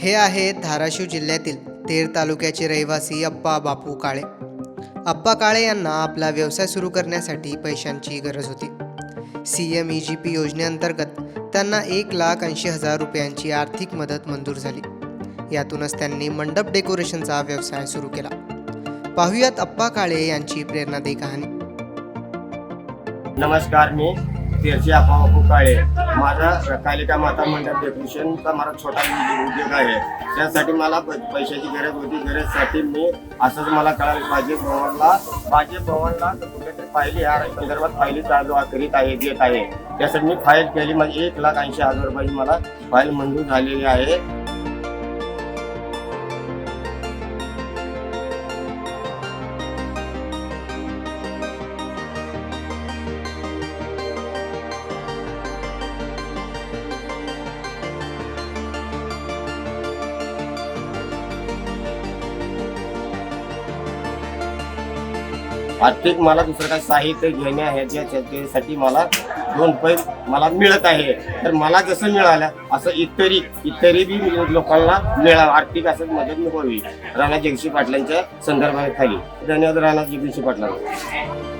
हे आहेत धाराशिव जिल्ह्यातील तेर तालुक्याचे रहिवासी अप्पा बापू काळे. अप्पा काळे यांना आपला व्यवसाय सुरू करण्यासाठी पैशांची गरज होती. C M E G P योजनेअंतर्गत त्यांना एक लाख ऐंशी हजार रुपयांची आर्थिक मदत मंजूर झाली. यातूनच त्यांनी मंडप डेकोरेशनचा व्यवसाय सुरू केला. पाहुयात अप्पा काळे यांची प्रेरणादायी कहाणी. नमस्कार मी तेरची आपाबापू काळे माझा कालिका माता मंडळ डेकोरेशनचा माझा छोटा उद्योग आहे. त्यासाठी मला प- पैशाची गरज होती. गरजसाठी मी असंच मला कळालं. बाजे भवनला भाजी भवनला कुठेतरी फायली या संदर्भात फायली चालू करीत आहे देत आहे. त्यासाठी मी फाईल केली. माझी एक लाख ऐंशी हजार रुपयाची मला फाईल मंजूर झालेली आहे. आर्थिक मला दुसरं काही साहित्य घेणे आहे त्यासाठी मला दोन पै मला मिळत आहे. तर मला जसं मिळालं असं इतरी इतरी बी लोकांना मिळावं. आर्थिक असं मदत व्हावी राणा जगशी पाटलांच्या संदर्भाखाली. धन्यवाद राणा जगशी पाटलांना.